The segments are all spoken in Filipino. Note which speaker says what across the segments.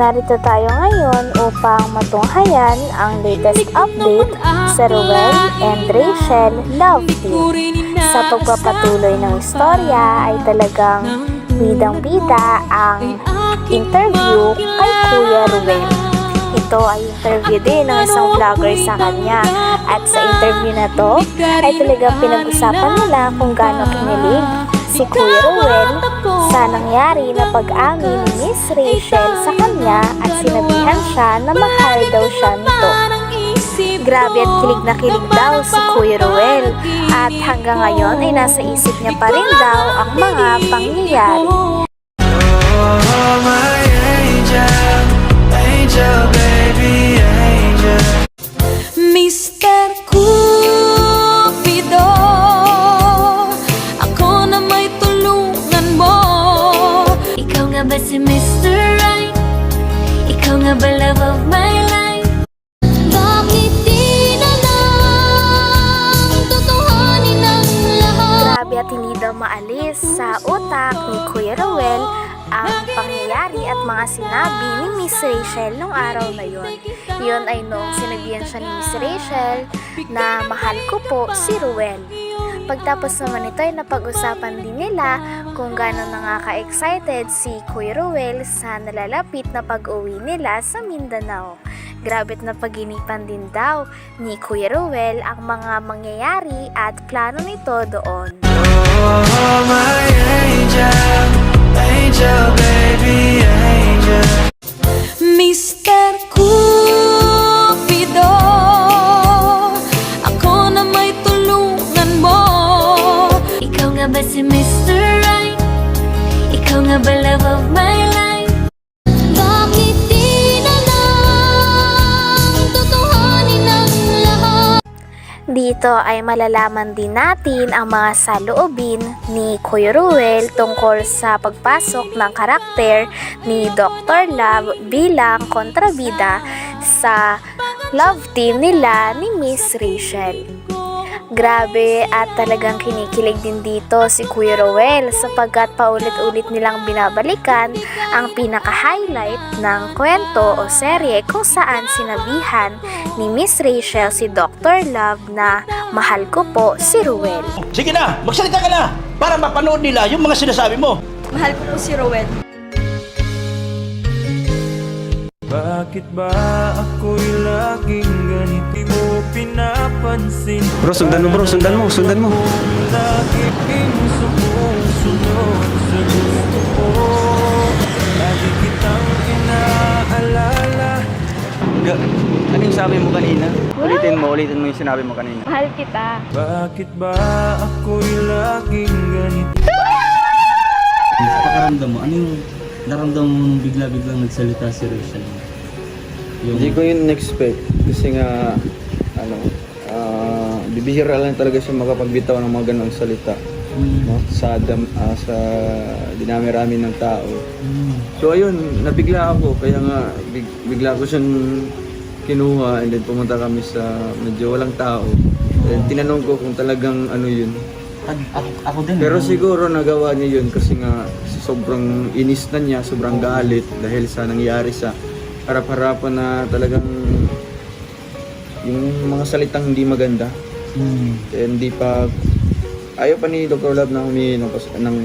Speaker 1: Narito tayo ngayon upang matunghayan ang latest update sa Ruel and Rachel Love Team. Sa pagpapatuloy ng istorya ay talagang bidang-bida ang interview kay Kuya Ruel. Ito ay interview din ng isang vlogger sa kanya. At sa interview na to, ay talagang pinag-usapan nila kung gaano kinilig si Kuya Ruel sa nangyari na pag-amin ni Miss Rachel sa kanya at sinabihan siya na mahal daw siya nito. Grabe at kilig na kilig daw si Kuya Ruel at hanggang ngayon ay nasa isip niya pa rin daw ang mga pangyayari.
Speaker 2: Oh, my angel, angel,
Speaker 1: ni Kuya Ruel ang pangyayari at mga sinabi ni Miss Rachel nung araw na yon. Yun ay noong sinabihan siya ni Miss Rachel na mahal ko po si Ruel. Pagtapos naman ito ay napag-usapan din nila kung gaano nakaka-excited si Kuya Ruel sa nalalapit na pag-uwi nila sa Mindanao. Grabe't na paginipan din daw ni Kuya Ruel ang mga mangyayari at plano nito doon.
Speaker 2: Oh, my angel, baby, angel.
Speaker 3: Mr. Cupido Ako na may tulungan mo Ikaw nga ba si Mr. Right? Ikaw nga ba love of my
Speaker 1: Dito ay malalaman din natin ang mga saloobin ni Kuya Ruel tungkol sa pagpasok ng karakter ni Dr. Love bilang kontrabida sa love team nila ni Miss Rachel. Grabe at talagang kinikilig din dito si Kuya Ruel sapagkat paulit-ulit nilang binabalikan ang pinaka-highlight ng kwento o serye kung saan sinabihan ni Miss Rachel si Dr. Love na mahal ko po si Ruel.
Speaker 4: Sige na, magsalita ka na para mapanood nila yung mga sinasabi mo.
Speaker 5: Mahal ko po si Rowel.
Speaker 2: Bakit ba ako'y laging
Speaker 6: Bro, sundan mo bro, sundan mo, sundan mo.
Speaker 2: Lagi sumusunod sa gusto ko Lagi kitang inaalala
Speaker 6: Ga- ano yung sabi mo kanina? Ulitin mo, ulitin mo yung sinabi mo kanina.
Speaker 1: Mahal kita.
Speaker 2: Bakit ba ako'y laging ganito
Speaker 7: Pakaramdam mo, ano yung naramdam mo nung bigla-biglang nagsalita si Rachel? Yung,
Speaker 8: Hindi ko yun expect kasi nga ano bibihira lang talaga siya makapagbitaw ng mga ganong salita
Speaker 7: Mm,
Speaker 8: no sa dam, ah, sa dinami-rami ng tao.
Speaker 7: mm,
Speaker 8: So ayun, nabigla ako kaya nga big, bigla ko siyang kinuha and then pumunta kami sa medyo walang tao. And tinanong ko kung talagang ano yun.
Speaker 7: ako, ako din.
Speaker 8: Pero
Speaker 7: no?
Speaker 8: siguro nagawa niya yun kasi nga sobrang inis na niya, sobrang galit dahil sa nangyari sa harap-harapan na talagang yung mga salitang hindi maganda.
Speaker 7: Mm,
Speaker 8: Eh, hindi pa ayaw pa ni Dr. Love na humingi ng,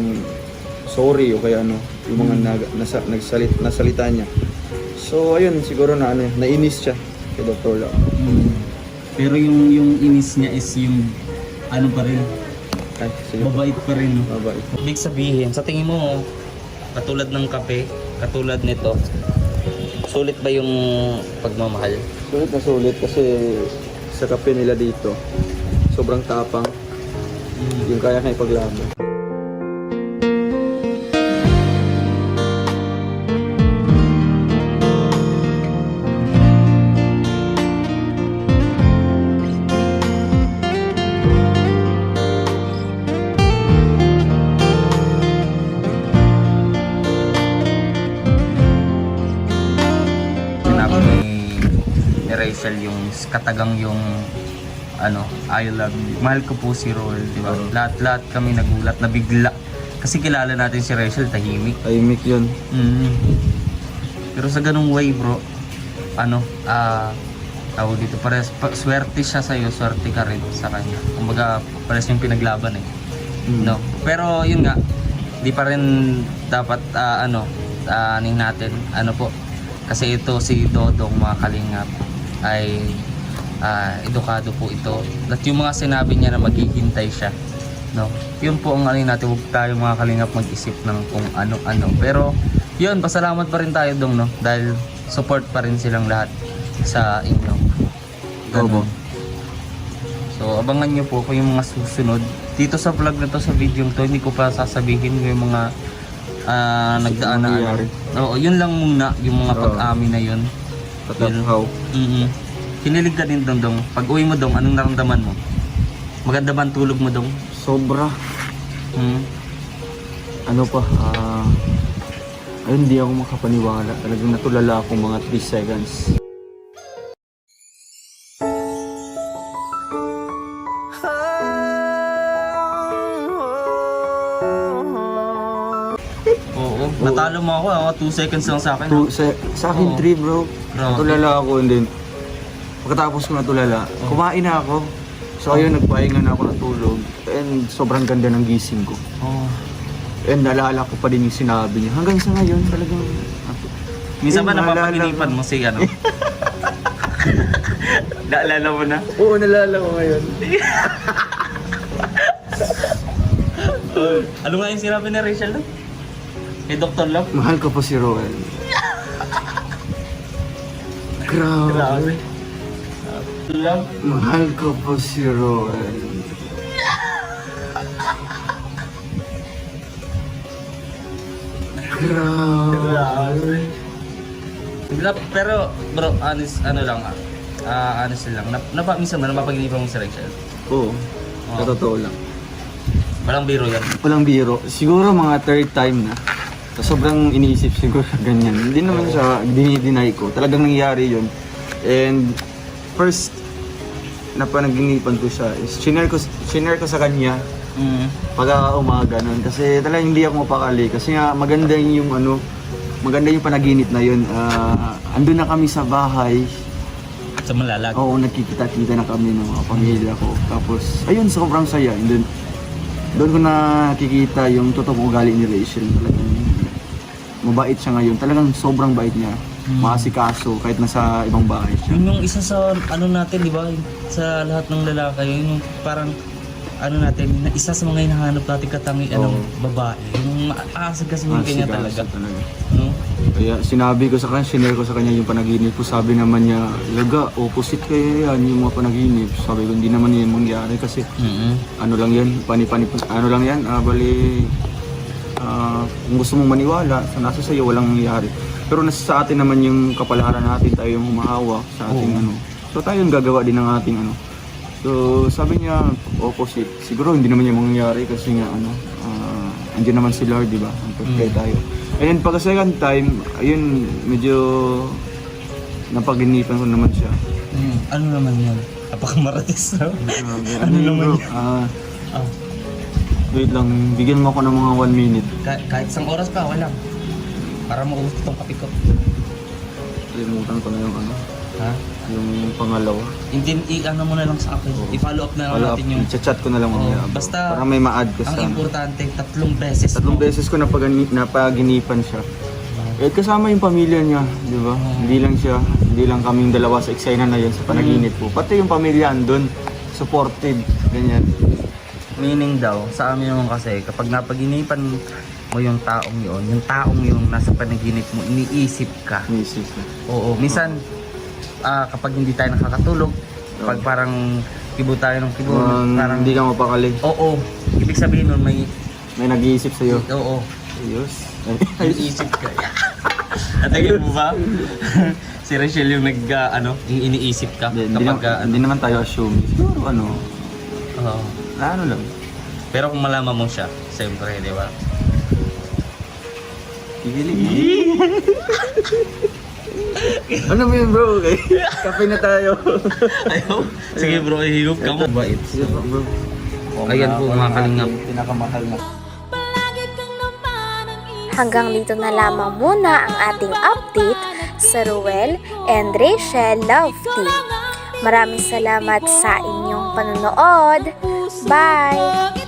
Speaker 8: sorry o kaya ano yung mga nag, nasa, nagsalit, nasalita niya. So ayun siguro na ano nainis siya kay Dr. Love.
Speaker 7: mm. Pero yung yung inis niya is yung ano pa rin,
Speaker 8: Ay, sige.
Speaker 7: mabait pa rin. No?
Speaker 8: Mabait.
Speaker 9: Ibig sabihin, sa tingin mo, katulad ng kape, katulad nito, sulit ba yung pagmamahal?
Speaker 8: Sulit na sulit kasi sa kape nila dito sobrang tapang yung kaya kang ipaglaban.
Speaker 9: Rachel yung katagang yung ano, I love you. Mahal ko po si Roel, di ba? Lahat-lahat kami nagulat na bigla. Kasi kilala natin si Rachel, tahimik.
Speaker 8: Tahimik yun.
Speaker 9: Mm. Pero sa ganung way bro, ano, ah, tawag dito, pares, pa, swerte siya sa'yo, swerte ka rin sa kanya. Kumbaga, pares yung pinaglaban eh. No? Pero yun nga, di pa rin dapat, ah, ano, ah, aning natin, ano po, kasi ito si Dodong mga kalingap ay ah, edukado po ito. At yung mga sinabi niya na maghihintay siya, no? Yun po ang ano natin, huwag tayo mga kalingap mag-isip ng kung ano-ano. Pero yun, pasalamat pa rin tayo dong, no? Dahil support pa rin silang lahat sa inyo. Ganun. So, abangan nyo po kung yung mga susunod. Dito sa vlog na to, sa video to, hindi ko pa sasabihin yung mga ah, nagdaan na ano. Oo, yun lang muna, yung mga
Speaker 8: Oo.
Speaker 9: pag-amin na yun.
Speaker 8: Tataphaw.
Speaker 9: mm Kinilig ka din dong dong. Pag uwi mo dong, anong naramdaman mo? Maganda ba ang tulog mo dong?
Speaker 8: Sobra.
Speaker 9: Hmm?
Speaker 8: Ano pa, ah... ayun, hindi ako makapaniwala. Talagang natulala ako mga 3 seconds.
Speaker 9: Oo. Natalo mo ako, 2 seconds lang sa akin.
Speaker 8: Two, sa, sa akin,
Speaker 9: Oo.
Speaker 8: 3 bro.
Speaker 9: Grabe.
Speaker 8: Natulala ako and then, pagkatapos ko natulala, kumain na ako. So ayun, nagpahinga na ako natulog. And sobrang ganda ng gising ko.
Speaker 9: Oh.
Speaker 8: And naalala ko pa din yung sinabi niya. Hanggang sa ngayon, talagang...
Speaker 9: Minsan ba
Speaker 8: naalala
Speaker 9: napapaginipan mo si ano? Naalala mo na?
Speaker 8: Oo, naalala ko ngayon.
Speaker 9: Ano nga yung sinabi ni Rachel doon? Kay Dr. Love?
Speaker 8: Mahal ko pa si Roel. Grabe.
Speaker 9: Love?
Speaker 8: Mahal ko pa si Roel. Grabe.
Speaker 9: Pero bro, honest, ano lang ah. Ah, honest lang. Nap, napa, minsan ba napapaginipan mo si Rachel?
Speaker 8: Oo.
Speaker 9: Oo.
Speaker 8: Sa totoo lang.
Speaker 9: Walang biro yan.
Speaker 8: Walang biro. Siguro mga third time na. So, sobrang iniisip siguro ganyan. Hindi naman siya dinideny ko. Talagang nangyari yun. And first na panaginipan ko siya is chinare ko, chinare ko sa kanya
Speaker 9: Mm.
Speaker 8: pagka umaga nun. Kasi talagang hindi ako mapakali. Kasi nga maganda yung ano, maganda yung panaginip na yun. Ah, andun na kami sa bahay.
Speaker 9: Sa malalag.
Speaker 8: Oo, nagkikita-kita na kami ng mga pamilya ko. Tapos, ayun, sobrang saya. And then, doon ko nakikita yung totoong ugali ni Rachel. Talagang mabait siya ngayon. Talagang sobrang bait niya. Maasikaso kahit nasa ibang bahay siya.
Speaker 9: Yun yung isa sa ano natin, di ba? Sa lahat ng lalaki, yun yung parang ano natin, na isa sa mga hinahanap natin katangi anong babae. Yung aasag kasi yung kanya
Speaker 8: Maasikaso
Speaker 9: talaga.
Speaker 8: talaga.
Speaker 9: No?
Speaker 8: Kaya sinabi ko sa kanya, sinare ko sa kanya yung panaginip ko. Sabi naman niya, Laga, opposite kayo yan, yung mga panaginip. Sabi ko, hindi naman yan mangyari kasi
Speaker 9: mm
Speaker 8: ano lang yan, pani-pani, ano lang yan, ah, bali, ah, kung gusto mong maniwala, sa nasa sa'yo, walang nangyayari. Pero nasa sa atin naman yung kapalaran natin, tayo yung humahawak sa ating
Speaker 9: Oo.
Speaker 8: ano. So tayo yung gagawa din ng ating ano. So sabi niya, opposite. Siguro hindi naman yung mangyayari kasi nga ano, ah, andyan naman si Lord, di ba? Ang
Speaker 9: Mm.
Speaker 8: tayo. And then pagka second time, ayun, medyo napaginipan ko naman siya.
Speaker 9: Mm. Ano naman yan? Napakamaratis na.
Speaker 8: Grabe.
Speaker 9: Ano
Speaker 8: yun,
Speaker 9: naman
Speaker 8: bro?
Speaker 9: yun?
Speaker 8: Ah,
Speaker 9: Ah,
Speaker 8: wait lang, bigyan mo ako ng mga one minute.
Speaker 9: kahit, kahit isang oras pa, wala. Para maubos itong kape ko.
Speaker 8: Kalimutan ko na yung ano,
Speaker 9: Ha?
Speaker 8: yung pangalawa.
Speaker 9: Hindi, i-ano mo na lang sa akin. I-follow up na lang
Speaker 8: Follow up,
Speaker 9: natin yung...
Speaker 8: chat ko na lang
Speaker 9: Oo,
Speaker 8: mamaya. bro.
Speaker 9: basta
Speaker 8: para may ma-add ka
Speaker 9: Ang
Speaker 8: sa ano.
Speaker 9: importante, tatlong beses
Speaker 8: Tatlong
Speaker 9: mo.
Speaker 8: beses ko napagani- napaginipan siya. Eh kasama yung pamilya niya, di ba?
Speaker 9: Oo.
Speaker 8: Hindi lang siya, hindi lang kaming dalawa sa eksena na yun sa panaginip
Speaker 9: Mm.
Speaker 8: ko. Pati yung pamilya andun, supported, ganyan.
Speaker 9: Meaning daw, sa amin naman kasi, kapag napaginipan mo yung taong yun, yung taong yung nasa panaginip mo, iniisip ka.
Speaker 8: Misis na.
Speaker 9: Oo, minsan, ah, kapag hindi tayo nakakatulog, pag parang kibo tayo ng kibo,
Speaker 8: Parang
Speaker 9: parang,
Speaker 8: hindi ka mapakali.
Speaker 9: oo, ibig sabihin nun, may,
Speaker 8: May nag-iisip sa'yo.
Speaker 9: oo,
Speaker 8: Ayos.
Speaker 9: iniisip ka. Natagin mo ba? si Rachel yung nag, ah, ano, yung iniisip ka
Speaker 8: Hindi, hindi,
Speaker 9: kapag,
Speaker 8: na-
Speaker 9: ah,
Speaker 8: hindi naman tayo assume. Siguro ano,
Speaker 9: oo.
Speaker 8: ano lang.
Speaker 9: Pero kung malaman mo siya, siyempre, di ba?
Speaker 8: Ano mo yun bro? Okay. Kape na tayo.
Speaker 9: Ayaw. Sige bro, ihigop ka mo. Bait.
Speaker 8: Bro.
Speaker 9: Ayan po mga kalingap.
Speaker 8: Pinakamahal na.
Speaker 1: Hanggang dito na lamang muna ang ating update sa Ruel and Rachel Love Team. Maraming salamat sa inyong panonood. Bye!